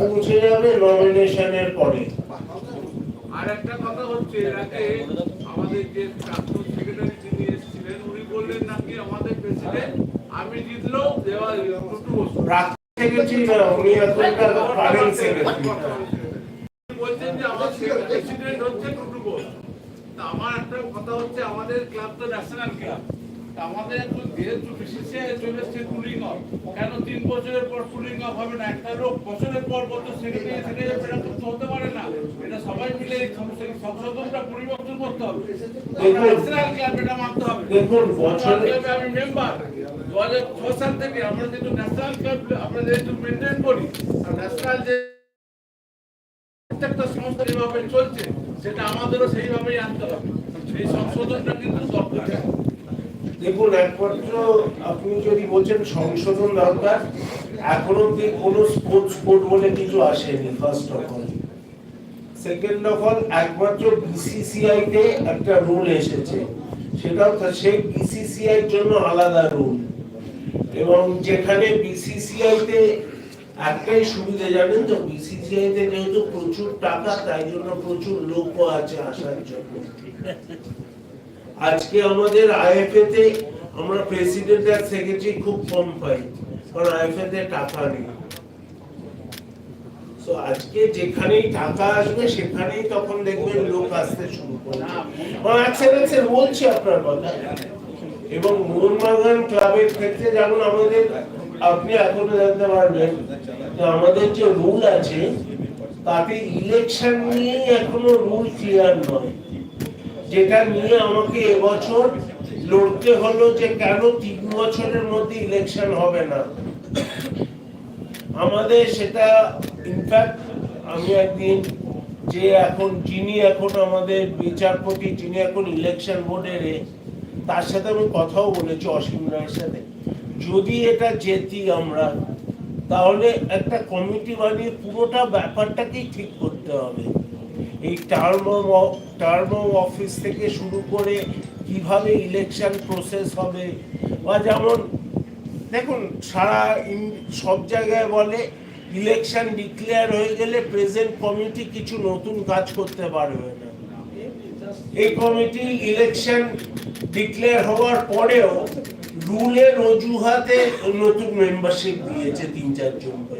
পৌঁছে যাবে নমিনেশনের পরে। আর একটা কথা হচ্ছে আমাদের যে প্রাক্তন সেক্রেটারি যিনি এসেছিলেন উনি বললেন নাকি আমাদের প্রেসিডেন্ট আমি জিতলেও দেওয়া সেক্রেটারি না উনি এখনকার কারেন্ট সেক্রেটারি বলছেন যে আমার প্রেসিডেন্ট হচ্ছে টুটু আমার একটা কথা হচ্ছে আমাদের ক্লাব তো ন্যাশনাল ক্লাব আমাদের একটু যেহেতু বিসিসিআই চলে এসছে কুলিং অফ কেন তিন বছরের পর কুলিং অফ হবে না? একটা লোক বছরের পর বছর সেক্রেটারি সেক্রেটারি এরকম তো হতে পারে না। এটা সবাই মিলে এই সংশোধনটা পরিবর্তন করতে হবে। ন্যাশনাল ক্লাব এটা মানতে হবে। দেখুন, বছরে- আমি মেম্বার দু হাজার ছ সাল থেকে আমরা যেহেতু ন্যাশনাল ক্লাব আমরা যেহেতু মেনটেন করি আর ন্যাশনাল যে প্রত্যেকটা সংস্থা যেভাবে চলছে সেটা আমাদেরও সেইভাবেই আনতে হবে। সেই সংশোধনটা কিন্তু দরকার। দেখুন, একমাত্র আপনি যদি বলছেন সংশোধন দরকার, এখন অব্দি কোনো স্পোর্টস কোড বলে কিছু আসেনি first of all second of all একমাত্র বিসিসিআই তে একটা রুল এসেছে। সেটাও তো সেই বিসিসিআই জন্য আলাদা রুল এবং যেখানে বিসিসিআই তে একটাই সুবিধা, জানেন তো বিসিসিআই তে যেহেতু প্রচুর টাকা, তাই জন্য প্রচুর লোকও আছে আসার জন্য। আজকে আমাদের আইএফএ তে আমরা প্রেসিডেন্ট আর সেক্রেটারি খুব কম পাই, কারণ আইএফএ তে টাকা নেই। তো আজকে যেখানেই টাকা আসবে, সেখানেই তখন দেখবেন লোক আসতে শুরু করবে। আচ্ছা আচ্ছা বলছি আপনার কথা। এবং মোহনবাগান ক্লাবের ক্ষেত্রে যেমন আমাদের, আপনি এখনও জানতে পারবেন যে আমাদের যে রুল আছে, তাতে ইলেকশন নিয়েই এখনও রুল ক্লিয়ার নয়। যেটা নিয়ে আমাকে এবছর লড়তে হলো যে কেন তিন বছরের মধ্যে ইলেকশন হবে না। আমাদের সেটা ইনফ্যাক্ট আমি একদিন যে এখন, যিনি এখন আমাদের বিচারপতি, যিনি এখন ইলেকশন বোর্ডের তার সাথে আমি কথাও বলেছি অসীম রায়ের সাথে। যদি এটা জেতি আমরা, তাহলে একটা কমিটি বানিয়ে পুরোটা ব্যাপারটাকেই ঠিক করতে হবে। এই টার্ম টার্ম অফিস থেকে শুরু করে কীভাবে ইলেকশন প্রসেস হবে? বা যেমন দেখুন সারা সব জায়গায় বলে ইলেকশন ডিক্লেয়ার হয়ে গেলে প্রেজেন্ট কমিটি কিছু নতুন কাজ করতে পারবে না। এই কমিটি ইলেকশন ডিক্লেয়ার হওয়ার পরেও রুলের অজুহাতে নতুন মেম্বারশিপ দিয়েছে তিন চারজন করে। So,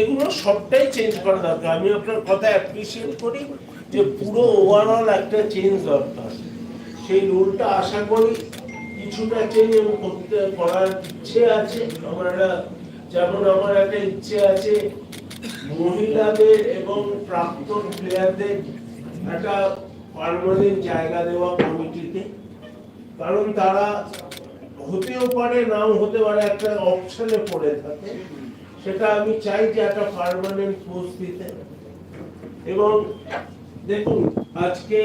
এগুলো সবটাই চেঞ্জ করা দরকার। আমি আপনার কথা অ্যাপ্রিসিয়েট করি যে পুরো ওভারঅল একটা চেঞ্জ দরকার। সেই রুলটা আশা করি কিছুটা চেঞ্জ আমি করতে, করার ইচ্ছে আছে। আমার যেমন আমার একটা ইচ্ছে আছে, মহিলাদের এবং প্রাক্তন প্লেয়ারদের একটা পার্মানেন্ট জায়গা দেওয়া কমিটিতে। কারণ তারা হতেও পারে, নাও হতে পারে, একটা অপশনে পড়ে থাকে। সেটা আমি চাই যে একটা পার্মানেন্ট পোস্ট দিতে। এবং দেখুন, আজকে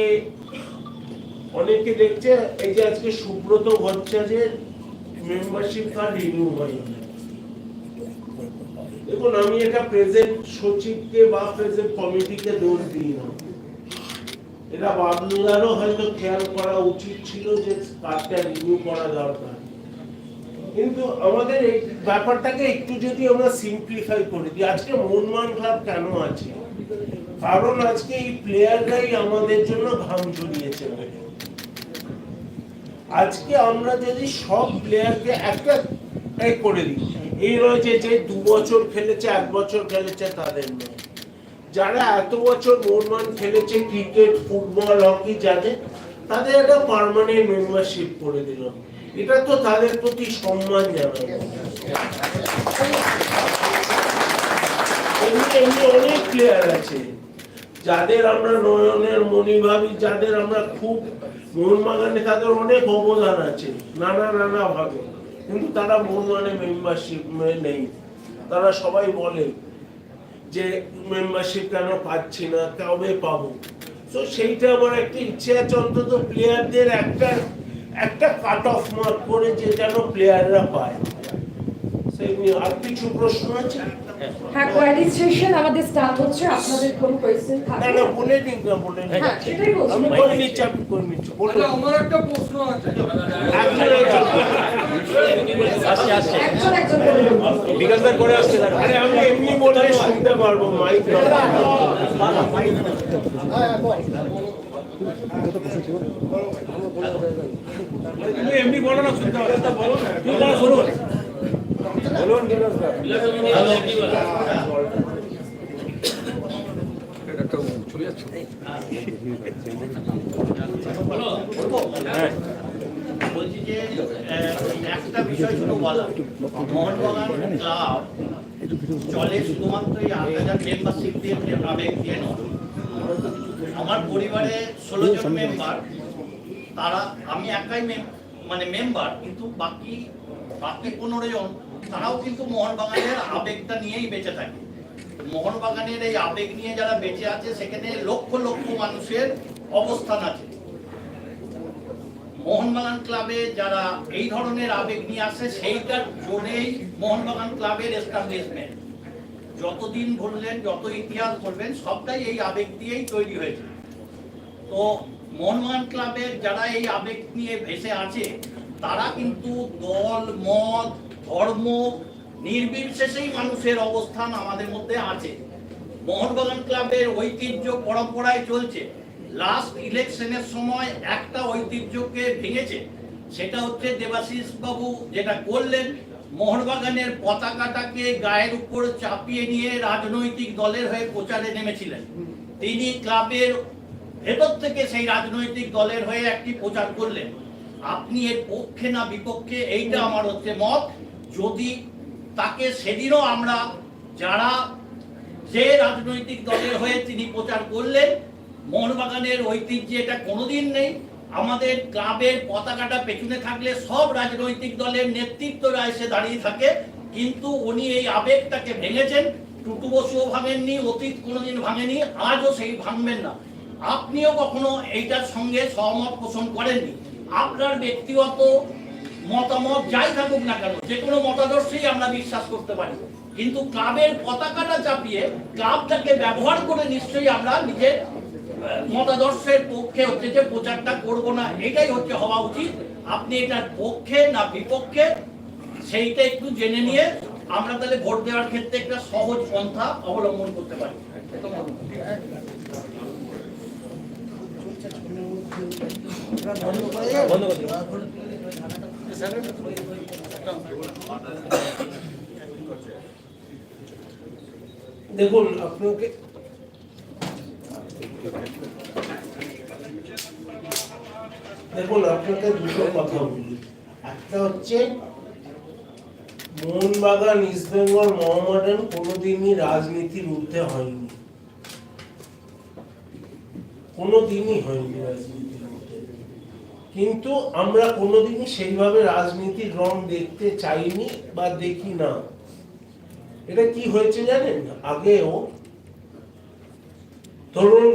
অনেকে দেখছে, এই যে আজকে সুব্রত ভট্টাচার্যের মেম্বারশিপ কার্ড রিনিউ হয়ে। দেখুন, আমি এটা প্রেজেন্ট সচিবকে বা প্রেজেন্ট কমিটিকে দোষ দিই না। এটা বাবলুদারও হয়তো খেয়াল করা উচিত ছিল যে কার্ডটা রিনিউ করা দরকার। কিন্তু আমাদের এই ব্যাপারটাকে একটু যদি আমরা সিম্পলিফাই করে দিই আজকে মনমান ক্লাব কেন আছে? কারণ আজকে এই প্লেয়াররাই আমাদের জন্য ঘাম ঝরিয়েছে আজকে আমরা যদি সব প্লেয়ারকে একটা করে দিই, এই নয় যে দু বছর খেলেছে, এক বছর খেলেছে তাদের নয়। যারা এত বছর মোহনমান খেলেছে ক্রিকেট ফুটবল হকি যাদের, তাদের একটা পার্মানেন্ট মেম্বারশিপ করে দিল। এটা তো তাদের প্রতি সম্মান জানানো। অনেক প্লেয়ার আছে, যাদের আমরা নয়নের মণি ভাবি, যাদের আমরা খুব মোহনবাগানে তাদের অনেক অবদান আছে, নানা নানা ভাবে। কিন্তু তারা মোহনবাগানে মেম্বারশিপ নেই। তারা সবাই বলে যে মেম্বারশিপ কেন পাচ্ছি না, কবে পাবো? তো সেইটা আমার একটা ইচ্ছে আছে অন্তত প্লেয়ারদের একটা একটা কাট অফ মার্ক করে যে যেন প্লেয়াররা পায়। আর কিছু প্রশ্ন আছে? হ্যাঁ কোয়ারি সেশন আমাদের স্টার্ট হচ্ছে আপনাদের কোনো কোয়েশ্চেন না না বলে নিন না বলে নিন। হ্যাঁ সেটাই বলছি। আমি করে নিচ্ছি আমি করে নিচ্ছি। বলুন। আমার একটা প্রশ্ন আছে। একজন একজন। আসছে আসছে। একজন একজন করে বিকাশ ভাই করে আসছে। আরে আমি এমনি বলে শুনতে পারব মাইক এমনি বলো না শুনতে হবে। বলো তুমি বলো শুনুন বলছি? যে একটা বিষয় শুধু বলা মোহনবাগান ক্লাব চলে শুধুমাত্র এই আট হাজার মেম্বারশিপ দিয়ে আবেগ দিয়ে নয়। আমার পরিবারে ষোলো জন মেম্বার তারা আমি একাই মানে মেম্বার কিন্তু বাকি বাকি পনেরো জন তারাও কিন্তু মোহনবাগানের আবেগটা নিয়েই বেঁচে থাকে। মোহনবাগানের এই আবেগ নিয়ে যারা বেঁচে আছে সেখানে লক্ষ লক্ষ মানুষের অবস্থান আছে। মোহনবাগান ক্লাবে যারা এই ধরনের আবেগ নিয়ে আসে সেইটার জোরেই মোহনবাগান ক্লাবের এস্টাবলিশমেন্ট যতদিন বললেন যত ইতিহাস বলবেন সবটাই এই আবেগ দিয়েই তৈরি হয়েছে। তো মোহনবাগান ক্লাবের যারা এই আবেগ নিয়ে ভেসে আছে, তারা কিন্তু দল, মত, ধর্ম নির্বিশেষেই মানুষের অবস্থান আমাদের মধ্যে আছে। মোহনবাগান ক্লাবের ঐতিহ্য পরম্পরায় চলছে। লাস্ট ইলেকশনের সময় একটা ঐতিহ্যকে ভেঙেছে, সেটা হচ্ছে দেবাশিস বাবু যেটা করলেন মোহনবাগানের পতাকাটাকে গায়ের উপর চাপিয়ে নিয়ে রাজনৈতিক দলের হয়ে প্রচারে নেমেছিলেন। তিনি ক্লাবের ভেতর থেকে সেই রাজনৈতিক দলের হয়ে একটি প্রচার করলেন। আপনি এর পক্ষে না বিপক্ষে, এইটা আমার হচ্ছে মত। যদি তাকে সেদিনও আমরা যারা যে রাজনৈতিক দলের হয়ে তিনি প্রচার করলেন, মোহনবাগানের ঐতিহ্যে এটা কোনোদিন নেই। আমাদের ক্লাবের পতাকাটা পেছনে থাকলে সব রাজনৈতিক দলের নেতৃত্বরা এসে দাঁড়িয়ে থাকে। কিন্তু উনি এই আবেগটাকে ভেঙেছেন, টুটু বসুও ভাঙেননি, অতীত কোনোদিন ভাঙেনি, আজও সেই ভাঙবেন না। আপনিও কখনো এইটার সঙ্গে সহমত পোষণ করেননি। আপনার ব্যক্তিগত মতামত যাই থাকুক না কেন, যে কোনো মতাদর্শেই আমরা বিশ্বাস করতে পারি। কিন্তু ক্লাবের পতাকাটা চাপিয়ে ক্লাবটাকে ব্যবহার করে নিশ্চয়ই আমরা নিজের মতাদর্শের পক্ষে হচ্ছে যে প্রচারটা করব না, এটাই হচ্ছে হওয়া উচিত। আপনি এটার পক্ষে না বিপক্ষে, সেইটা একটু জেনে নিয়ে আমরা তাহলে ভোট দেওয়ার ক্ষেত্রে একটা সহজ পন্থা অবলম্বন করতে পারি। দেখুন, আপনাকে দেখুন, আপনাকে দুটো কথা বলি। একটা হচ্ছে, মোহনবাগান ইস্ট বেঙ্গল কোনোদিনই রাজনীতির ঊর্ধ্বে হয়নি। কোনোদিনই হয়নি রাজনীতির কিন্তু আমরা কোনোদিনই সেইভাবে রাজনীতির রং দেখতে চাইনি বা দেখি না। এটা কি হয়েছে জানেন? আগেও ধরুন,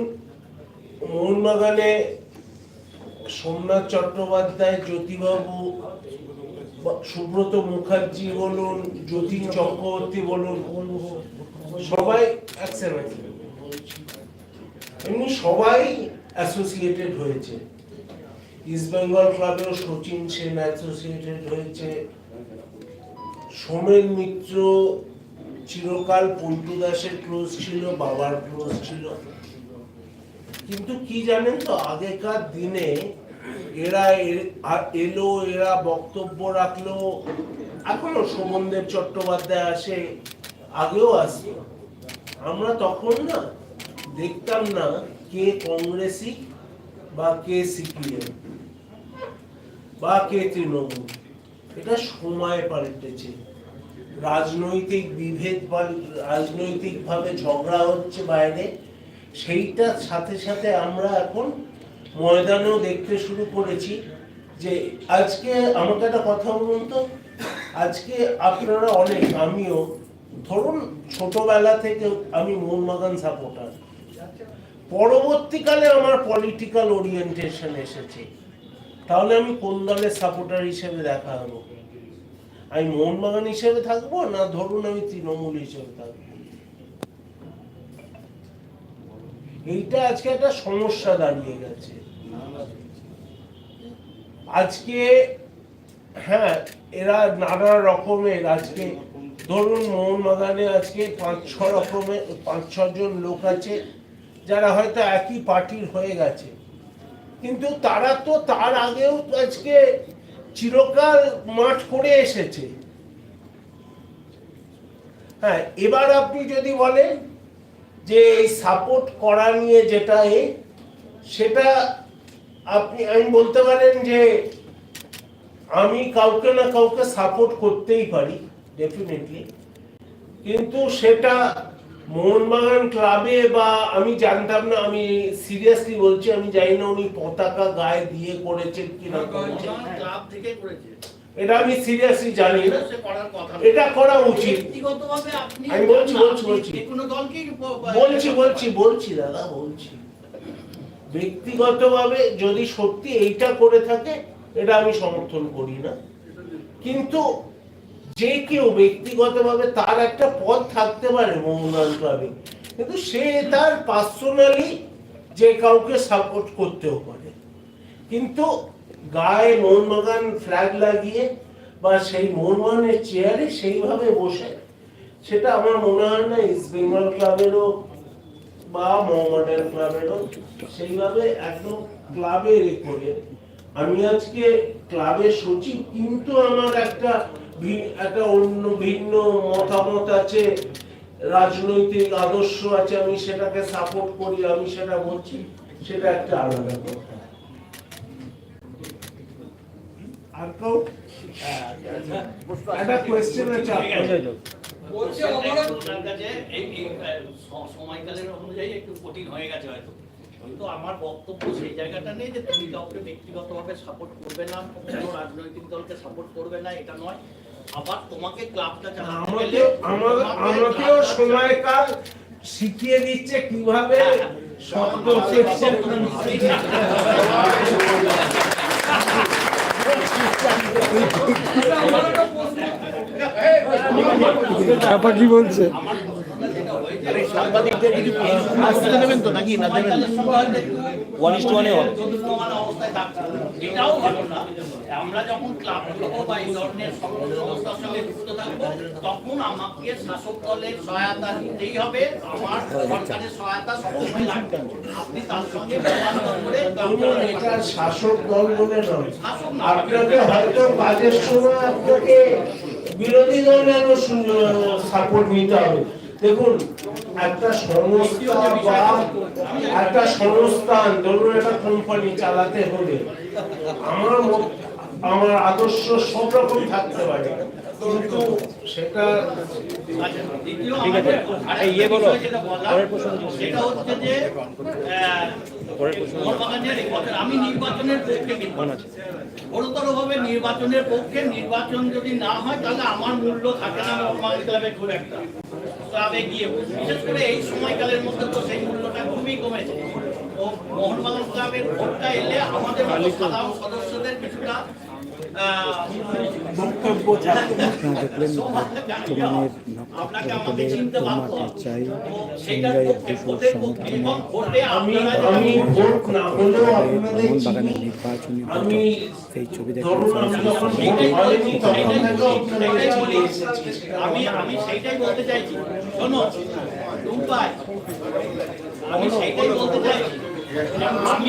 মোহনবাগানে সোমনাথ চট্টোপাধ্যায়, জ্যোতিবাবু সুব্রত মুখার্জি বলুন যতীন চক্রবর্তী বলুন, সবাই এমনি সবাই অ্যাসোসিয়েটেড হয়েছে। ইস্ট বেঙ্গল ক্লাবেও সচিন সেন অ্যাসোসিয়েটেড হয়েছে। সোমেন মিত্র চিরকাল পল্টু দাসের ক্লোজ ছিল, বাবার ক্লোজ ছিল। কিন্তু কি জানেন তো, আগেকার দিনে এরা এলো, এরা বক্তব্য রাখল। এখনও শোভনদেব চট্টোপাধ্যায় আসে, আগেও আসতো। আমরা তখন না দেখতাম না কে কংগ্রেসি বা কে সিপিএম বা কে তৃণমূল। এটা সময় পাল্টেছে। রাজনৈতিক বিভেদ বা রাজনৈতিকভাবে ঝগড়া হচ্ছে বাইরে, সেইটার সাথে সাথে আমরা এখন ময়দানেও দেখতে শুরু করেছি যে আজকে আমাকে একটা কথা বলুন তো, আজকে আপনারা অনেক, আমিও, ধরুন ছোটবেলা থেকে আমি মোহনবাগান সাপোর্টার পরবর্তীকালে আমার পলিটিক্যাল ওরিয়েন্টেশন এসেছে। তাহলে আমি কোন দলের সাপোর্টার হিসেবে দেখা হব আমি মোহনবাগান হিসেবে থাকব না ধরুন আমি তৃণমূল হিসেবে থাকব? এইটা আজকে একটা সমস্যা দাঁড়িয়ে গেছে। আজকে হ্যাঁ এরা নানা রকমের আজকে, ধরুন মোহনবাগানে আজকে পাঁচ, ছ রকমের, পাঁচ ছজন লোক আছে যারা হয়তো একই পার্টির হয়ে গেছে। কিন্তু তারা তো তার আগেও আজকে চিরকাল মাঠ করে এসেছে। হ্যাঁ এবার আপনি যদি বলেন যে এই সাপোর্ট করা নিয়ে যেটা এ, সেটা আপনি, আমি বলতে পারেন যে আমি কাউকে না কাউকে সাপোর্ট করতেই পারি ডেফিনেটলি কিন্তু সেটা মোহনবাগান ক্লাবে বা আমি জানতাম না আমি সিরিয়াসলি বলছি আমি জানি না উনি পতাকা গায়ে দিয়ে করেছেন কি না করেছেন। ক্লাব থেকে করেছে। এটা আমি সিরিয়াসলি জানি না। এটা করা উচিত। আমি বলছি, বলছি, বলছি। বলছি বলছি বলছি দাদা বলছি। ব্যক্তিগতভাবে যদি সত্যি এইটা করে থাকে এটা আমি সমর্থন করি না। কিন্তু যে কেউ ব্যক্তিগতভাবে তার একটা পদ থাকতে পারে মোহনবাগান ক্লাবে কিন্তু সে তার পার্সোনালি যে কাউকে সাপোর্ট করতেও পারে। কিন্তু গায়ে মোহনবাগান ফ্ল্যাগ লাগিয়ে বা সেই মোহনবাগানের চেয়ারে সেইভাবে বসে, সেটা আমার মনে হয় না ইস্ট বেঙ্গল ক্লাবেরও বা মোহামেডান ক্লাবেরও সেইভাবে একদম ক্লাবের করে আমি আজকে ক্লাবের সচিব, কিন্তু আমার একটা একটা অন্য ভিন্ন মতামত আছে রাজনৈতিক আদর্শ আছে আমি সেটাকে সাপোর্ট করি আমি সেটা বলছি সেটা একটা আলাদা কথা। আর কাউ? একটা কোয়েশ্চেন আছে বলছে অবরোধ কাছে এই এই, আহ, স- সময়কালের অনুযায়ী একটু কঠিন হয়ে গেছে হয়তো। কিন্তু আমার বক্তব্য সেই জায়গাটা নেই যে তুমি কাউকে ব্যক্তিগতভাবে সাপোর্ট করবে না কোনো রাজনৈতিক দলকে সাপোর্ট করবে না এটা নয়। আবার তোমাকে ক্লাবটা আমাকে আমাকেও সময়কাল শিখিয়ে দিচ্ছে কীভাবে শব্দ সেকশন কি বলছে। আমার প্রশ্নটা যেটা হয়েছে, সাংবাদিকদের কিছু আসতে দেবেন তো নাকি না দেবেন? ওয়ান ইস টু এটাও ঘটনা আমরা যখন ক্লাব করব বা এই ধরনের সংস্থার সঙ্গে যুক্ত থাকব তখন আমাকে শাসক দলের সহায়তা নিতেই হবে। আমার সরকারের সহায়তা সবসময় লাগবে। আপনি তার সঙ্গে এটা শাসক দল বলে নয়। আপনাকে হয়তো কাজের সময় আপনাকে বিরোধী দলেরও সাপোর্ট নিতে হবে। দেখুন একটা সংস্থা বা একটা সংস্থান ধরুন একটা কোম্পানি চালাতে হলে আমার আমার আদর্শ সব রকম থাকতে পারে। কিন্তু সেটা আচ্ছা, দ্বিতীয় আমাদের আরেকটা বিষয় যেটা বলার, সেটা হচ্ছে যে, আহ, মোহনবাগানের আমি নির্বাচনের পক্ষে কিন্তু গুরুতরভাবে নির্বাচনের পক্ষে নির্বাচন যদি না হয় তাহলে আমার মূল্য থাকে না ক্লাবে খুব একটা। ক্লাবে গিয়ে, বিশেষ করে এই সময়কালের মধ্যে তো সেই মূল্যটা খুবই কমেছে। ও মোহনবাগান ক্লাবের ভোটটা এলে আমাদের সাধারণ সদস্যদের কিছুটা আপনারা দেখলেন বর্তমানের নক্ষত্র মাঠে চাই হলেও আপনাদের মোহনবাগানের নির্বাচনী বৈঠক সেই ছবি দেখে আমি যখন ভোট সেইটাই হয়নি বলছি, তখন সেইটাই থেকেও বলছি, আপনাদের সেইটাই কাছে বলি। এসেছি আমি আমি সেইটাই বলতে চাইছি শোনো আমি সেইটাই বলতে চাইছি আমি